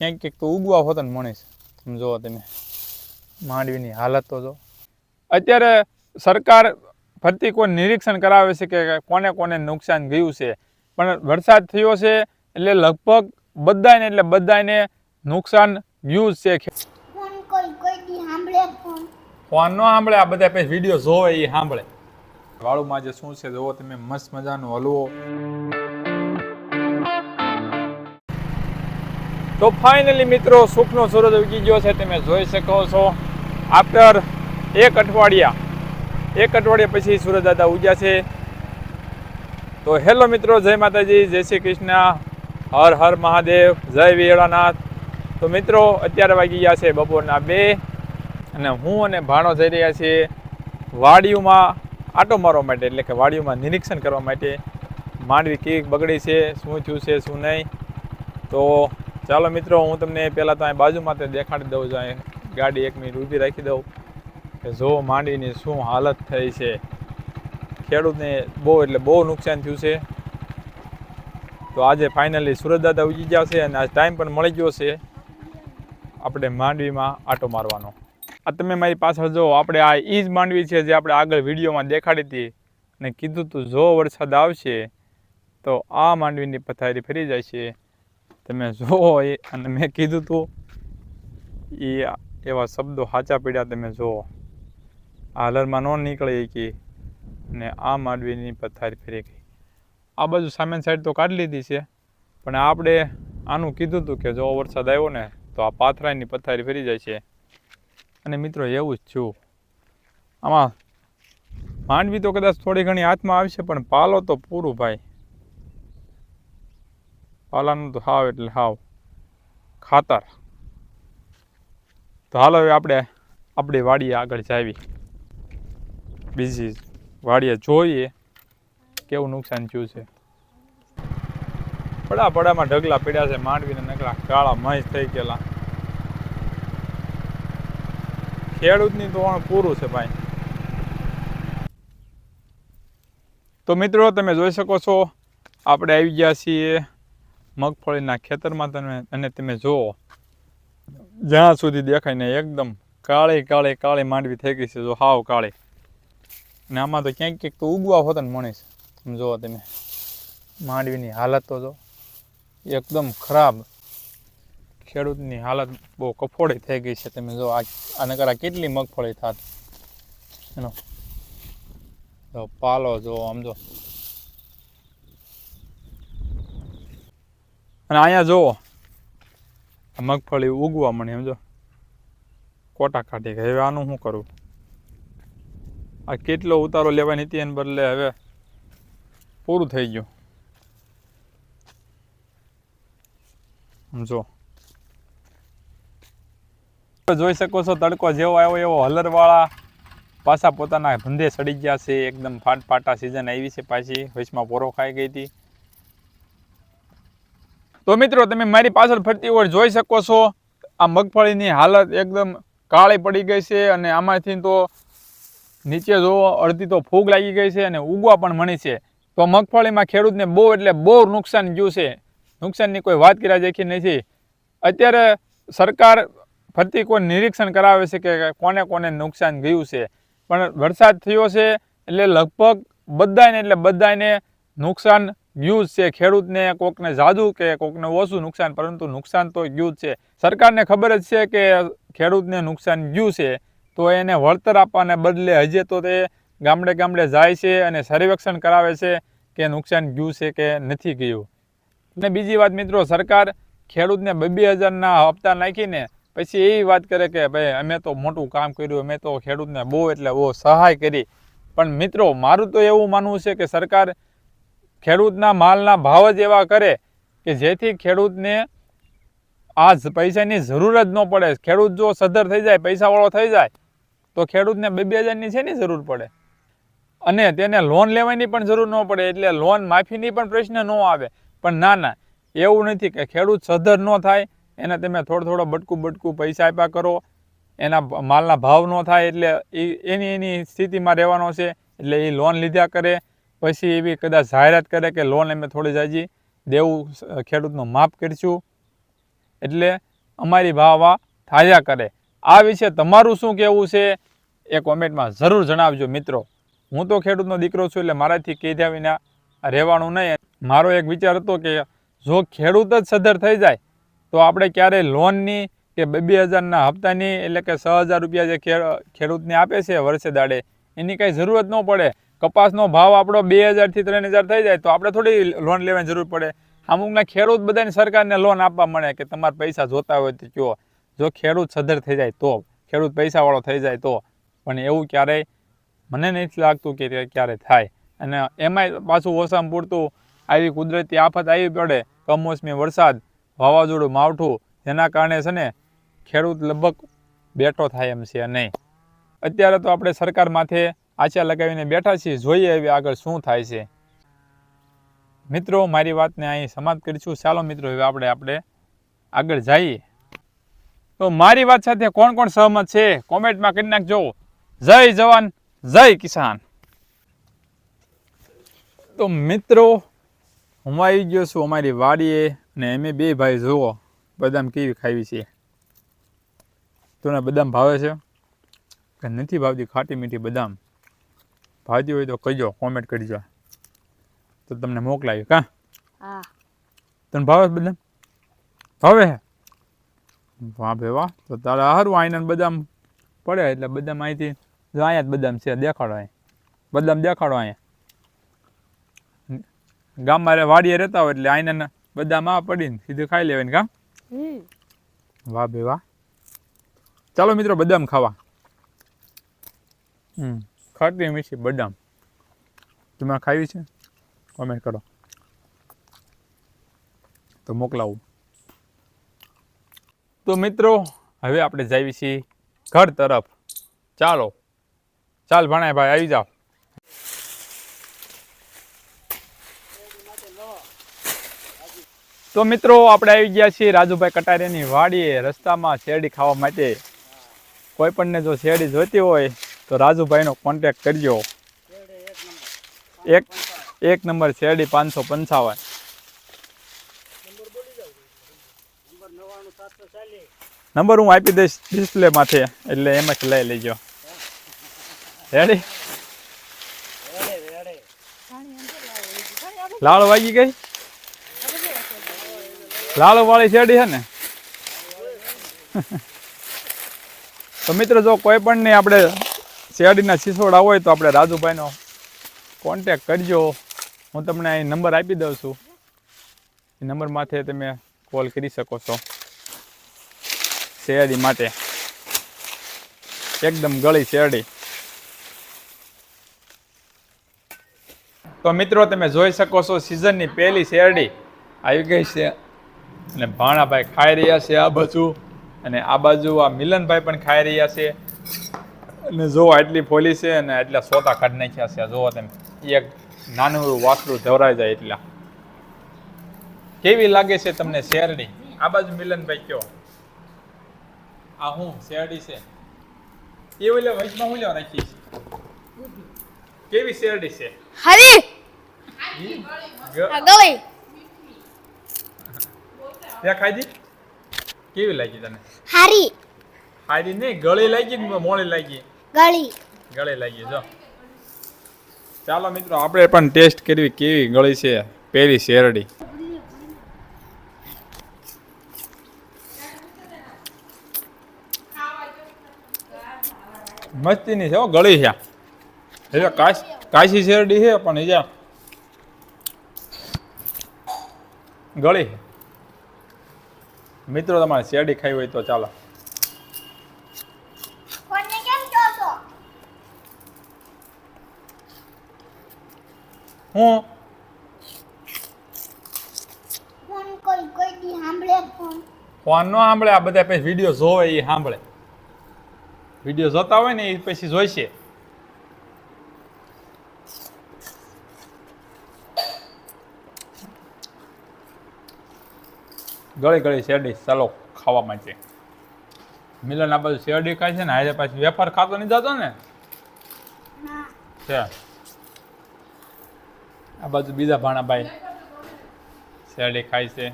ક્યાંક ક્યાંક તો ઉગવા હોત ને મણીશ તમે તમે. માંડવીની હાલત તો જો અત્યારે સરકાર ફરતી કોઈ નિરીક્ષણ કરાવે છે કે કોને કોને નુકસાન ગયું છે? પણ વરસાદ થયો છે એટલે લગભગ બધાને એટલે બધાને નુકસાન ગયું છે ફોન ન સાંભળે આ બધા પછી વીડિયો જોવે એ સાંભળે. વાળુમાં જે શું છે જોવો તમે મસ્ત મજાનો હલવો. તો ફાઇનલી મિત્રો, સુખનો સૂરજ ઉગી ગયો છે, તમે જોઈ શકો છો. આફ્ટર એક અઠવાડિયા એક અઠવાડિયા પછી સૂરજ દાદા ઉગ્યા છે. તો હેલો મિત્રો, જય માતાજી, જય શ્રી કૃષ્ણ. હર હર મહાદેવ, જય વિરળાનાથ તો મિત્રો, અત્યારે વાગી ગયા છે બપોરના બે અને હું અને ભાણો જઈ રહ્યા છીએ વાડીઓમાં આટો મારવા માટે, એટલે કે વાડીઓમાં નિરીક્ષણ કરવા માટે. માંડવી કીક બગડી છે, શું થયું છે, શું નહીં. તો ચાલો મિત્રો, હું તમને પહેલાં તો અહીં બાજુમાં દેખાડી દઉં છું. અહીં ગાડી એક મિનિટ ઊભી રાખી દઉં કે જો માંડવીની શું હાલત થઈ છે. ખેડૂતને બહુ એટલે બહુ નુકસાન થયું છે. તો આજે ફાઇનલી સુરતદાદા ઉજી ગયા છે અને આજ ટાઈમ પણ મળી ગયો છે. આપણે માંડવીમાં આટો મારવાનો. આ તમે મારી પાછળ જો આપણે આ ઈ જ માંડવી છે જે આપણે આગળ વિડીયોમાં દેખાડી હતી અને કીધું તું જો વરસાદ આવશે તો આ માંડવીની પથારી ફરી જાય છે તમે જુઓ એ, અને મેં કીધું તું, એ એવા શબ્દો સાચા પીડ્યા તમે જુઓ. હાલરમાં ન નીકળે કે, ને આ માંડવીની પથારી ફેરી ગઈ. આ બાજુ સામેની સાઈડ તો કાઢી લીધી છે, પણ આપણે આનું કીધું હતું કે જો વરસાદ આવ્યો ને, તો આ પાથરાની પથારી ફરી જાય છે. અને મિત્રો એવું જ છું. આમાં માંડવી તો કદાચ થોડી ઘણી હાથમાં આવશે, પણ પાલો તો પૂરું ભાઈ. પાલાનું તો હાવ એટલે હાવ. ખાતર. તો હાલો હવે આપણે, આપણી વાડીએ આગળ જાવી. બીજી વાડીએ જોઈએ કેવું નુકસાન થયું છે. પડા પડામાં ઢગલા પીડ્યા છે, માંડવીને નકલા કાળા મહેશ થઈ ગયેલા. ખેડૂતની પણ પૂરું છે ભાઈ. તો મિત્રો, તમે જોઈ શકો છો, આપણે આવી ગયા છીએ મગફળીના ખેતરમાં તમે અને તમે જુઓ, જ્યાં સુધી દેખાય ને એકદમ કાળી કાળી કાળી માંડવી થઈ ગઈ છે, જો હાવ કાળી. ને આમાં તો ક્યાંક ક્યાંક તો ઉગવા હોત ને મણીશ જુઓ તમે, માંડવીની હાલત તો જો એકદમ ખરાબ. ખેડૂતની હાલત બહુ કફોડી થઈ ગઈ છે, તમે જો આ આને કરા કેટલી મગફળી થાત. એનો પાલો જો આમ જો. અને અહીંયા જુઓ મગફળી ઉગવા મળી, સમજો. કોટા કાઢી ગઈ હવે આનું શું કરું આ કેટલો ઉતારો લેવાની હતી એને બદલે હવે પૂરું થઈ ગયું. સમજો જોઈ શકો છો, તડકો જેવો આવ્યો, એવો હલરવાળા પાછા પોતાના ધંધે સડી ગયા છે, એકદમ ફાટ ફાટા સિઝન આવી છે પાછી, વચમાં પોરો ખાઈ ગઈ હતી. તો મિત્રો, તમે મારી પાછળ ફરતી ઓર જોઈ શકો છો. આ મગફળીની હાલત એકદમ કાળી પડી ગઈ છે અને આમાંથી તો નીચે જો અડધી તો ફૂગ લાગી ગઈ છે અને ઉગવા પણ મળી છે. તો મગફળીમાં ખેડૂતને બહુ એટલે બહુ નુકસાન ગયું છે. નુકસાનની કોઈ વાત કર્યા જેખી નથી. અત્યારે સરકાર ફરતી કોઈ નિરીક્ષણ કરાવે છે કે કોને કોને નુકસાન ગયું છે. પણ વરસાદ થયો છે એટલે લગભગ બધાને એટલે બધાને નુકસાન ગયું છે, ખેડૂતને કોકને જાદુ કે કોકને ઓછું નુકસાન, પરંતુ નુકસાન તો ગયું છે. સરકારને ખબર જ છે કે ખેડૂતને નુકસાન ગયું છે, તો એને વળતર આપવાને બદલે હજે તો તે ગામડે ગામડે જાય છે અને સર્વેક્ષણ કરાવે છે કે નુકસાન ગયું છે કે નથી ગયું. અને બીજી વાત મિત્રો, સરકાર ખેડૂતને બે હજારના હપ્તા નાખીને પછી એવી વાત કરે કે ભાઈ, અમે તો મોટું કામ કર્યું, અમે તો ખેડૂતને બહુ એટલે બહુ સહાય કરી. પણ મિત્રો, મારું તો એવું માનવું છે કે સરકાર ખેડૂતના માલના ભાવ જ એવા કરે કે જેથી ખેડૂતને આ પૈસાની જરૂર જ ન પડે. ખેડૂત જો સદ્ધર થઈ જાય, પૈસાવાળો થઈ જાય, તો ખેડૂતને બે બે હજારની શેની જરૂર પડે? અને તેને લોન લેવાની પણ જરૂર ન પડે, એટલે લોન માફીની પણ પ્રશ્ન ન આવે. પણ ના ના, એવું નથી કે ખેડૂત સદ્ધર ન થાય, એને તમે થોડો થોડો બટકું બટકું પૈસા આપ્યા કરો, એના માલના ભાવ ન થાય, એટલે એ, એની એની સ્થિતિમાં રહેવાનો છે, એટલે એ લોન લીધા કરે. પછી એવી કદાચ જાહેરાત કરે કે લોન અમે થોડી જાજી દેવું ખેડૂતનું માફ કરીશું. એટલે અમારી ભાવવા થાયા કરે. આ વિશે તમારું શું કહેવું છે એ કોમેન્ટમાં જરૂર જણાવજો મિત્રો. હું તો ખેડૂતનો દીકરો છું એટલે મારાથી કીધા વિના રહેવાનું નહીં. મારો એક વિચાર હતો કે જો ખેડૂત જ સદ્ધર થઈ જાય, તો આપણે ક્યારેય લોનની કે બે બે હજારના હપ્તાની એટલે કે છ હજાર રૂપિયા જે ખેડૂતને આપે છે વર્ષે દાડે, એની કાંઈ જરૂરત ન પડે. કપાસનો ભાવ આપણો બે હજારથી ત્રણ હજાર થઈ જાય તો આપણે થોડી લોન લેવાની જરૂર પડે. અમુકના ખેડૂત બધાને સરકારને લોન આપવા મળે કે તમારે પૈસા જોતા હોય તો કયો જો ખેડૂત સદ્ધર થઈ જાય તો, ખેડૂત પૈસાવાળો થઈ જાય તો. પણ એવું ક્યારેય મને નથી લાગતું કે ક્યારે થાય. અને એમાંય પાછું ઓછામાં પૂરતું આવી કુદરતી આફત આવી પડે કમોસમી વરસાદ, વાવાઝોડું, માવઠું, જેના કારણે છે ને ખેડૂત લગભગ બેઠો થાય એમ છે નહીં. અત્યારે તો આપણે સરકાર માથે આશા લગાવીને બેઠા છીએ, જોઈએ હવે આગળ શું થાય છે. મિત્રો, મારી વાતને અહીં સમાપ્ત કરીશું. ચાલો મિત્રો, હવે આપણે આપણે આગળ જઈએ. તો મારી વાત સાથે કોણ કોણ સહમત છે? કોમેન્ટમાં કરી નાખજો. જય જવાન, જય કિસાન. તો મિત્રો, હું આવી ગયો છું અમારી વાડીએ અને એમે બે ભાઈ જુઓ, બદામ કેવી ખાવી છે. તને બદામ ભાવે છે કે નથી ભાવતી ખાટી મીઠી બદામ? ભાવતી હોય તો કહીજો કોમેન્ટ કરજો તો તમને મોકલાવી કા? હા. તને ભાવે બધા ભાવે વાહ ભે વાહ. તો તારે સારું આઈને બદામ પડે એટલે બદામ અહીંથી જો અહીંયા જ બદામ છે દેખાડો અહીં. બદામ દેખાડો અહીંયા. ગામમાં વાડીએ રહેતા હોય એટલે આઈને બદામ આ પડીને સીધું ખાઈ લેવાય કા? હમ. વાહ ભે વાહ. ચાલો મિત્રો બદામ ખાવા. હમ. ખાટી મીઠી બદામ. તમે ખાવી છે? કોમેન્ટ કરો. તો મોકલાવું. તો મિત્રો, હવે આપણે જઈએ છીએ ઘર તરફ. ચાલો. ચાલ ભણાય ભાઈ, આવી જાઓ. તો મિત્રો, આપણે આવી ગયા છીએ રાજુભાઈ કટારીયાની વાડીએ. રસ્તામાં શેરડી ખાવા માટે. કોઈ પણને જો શેરડી જોઈતી હોય તો રાજુભાઈનો કોન્ટેક્ટ કરજો. એક એક નંબર શેરડી પાંચસો પંચાવન. નંબર હું આપી દઈશ ડિસ્પ્લે માથે એટલે એમાંથી લઈ લેજો. રેડી લાળ વાગી ગઈ? લાળ વાળી શેરડી છે ને? તો મિત્રો, જો કોઈ પણ ને આપણે શેરડીના સિસોડા હોય તો આપણે રાજુભાઈનો કોન્ટેક કરજો. હું તમને અહીં નંબર આપી દઉં છું. એ નંબર માથે તમે કોલ કરી શકો છો. શેરડી માટે. એકદમ ગળી શેરડી. તો મિત્રો, તમે જોઈ શકો છો સિઝનની પહેલી શેરડી આવી ગઈ છે. અને ભાણાભાઈ ખાઈ રહ્યા છે આ બાજુ. અને આ બાજુ આ મિલનભાઈ પણ ખાઈ રહ્યા છે. અને જો આટલી ફોલી છે અને આટલા સોતા કાઢી નાખ્યા છે. જુઓ તમે એક નાનું વાસરું ધવરાઈ જાય એટલા. કેવી લાગે છે તમને શેરડી? આ બાજુ મિલનભાઈ કયો? આ હું શેરડી છે. એ ઓલે વચમાં હું લેવા રાખી કેવી શેરડી છે? હરી! ગળી. ત્યાં ખાધી? કેવી લાગી તને? હારી. હારી નહીં ગળી લાગી મોળી લાગી? ગળી. ગળે લાગી, જો. ચાલો મિત્રો, આપણે પણ ટેસ્ટ કરવી કેવી ગળી છે પહેલી શેરડી. મસ્તીની છે ગળી છે એટલે કાશ શેરડી છે, પણ એ ગળી મિત્રો, તમારે શેરડી ખાઈ હોય તો ચાલો કોને કેમ કહો છો હું? ફોન કોઈ કોઈ દી સાંભળે ફોન. ફોન ન સાંભળે આ બધા પછી વીડિયો જોવે એ સાંભળે. વીડિયો જોતા હોય ને એ પછી જોઈશે. ગળી ગળી શેરડી ચાલો ખાવા માટે. મિલન આ બાજુ શેરડી ખાય છે ને આજે પાછી વેફર ખાતો નહીં જતો ને? ના છે. આ બાજુ બીજા ભાણાભાઈ શેરડી ખાય છે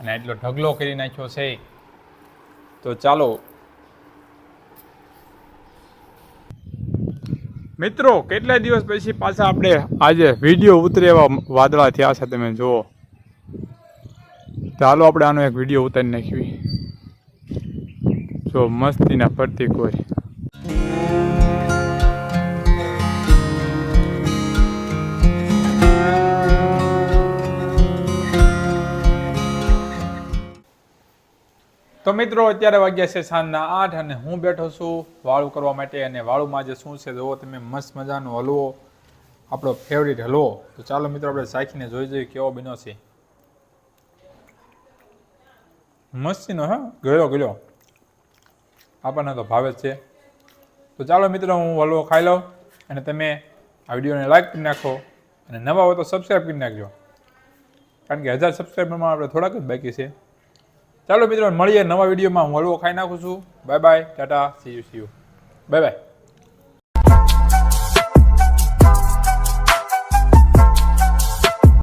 અને એટલો ઢગલો કરી નાખ્યો છે. તો ચાલો. મિત્રો, કેટલા દિવસ પછી પાછા આપણે આજે વીડિયો ઉતરે એવા વાદળા થયા છે તમે જુઓ. ચાલો આપણે આનો એક વીડિયો ઉતારી નાખવી જો મસ્તીના ફરતી હોય. તો મિત્રો, અત્યારે વાગ્યા છે સાંજના આઠ અને હું બેઠો છું વાળું કરવા માટે અને વાળુમાં જે શું છે જુઓ તમે મસ્ત મજાનો હલવો, આપણો ફેવરિટ હલવો. તો ચાલો મિત્રો, આપણે ચાખીને જોઈ જોઈએ કેવો બન્યો છે. મસ્તીનો, હા? ગયો ગયો આપણને તો ભાવે જ છે. તો ચાલો મિત્રો, હું હલવો ખાઈ લઉં અને તમે આ વિડીયોને લાઈક કરી નાખો અને નવા હોય તો સબસ્ક્રાઈબ કરી નાખજો. કારણ કે હજાર સબસ્ક્રાઈબરમાં આપણે થોડાક જ બાકી છે. ચાલો મિત્રો મળીએ નવા વિડીયોમાં. હું હલવો ખાઈ નાખું છું. Bye bye tata see you see you bye bye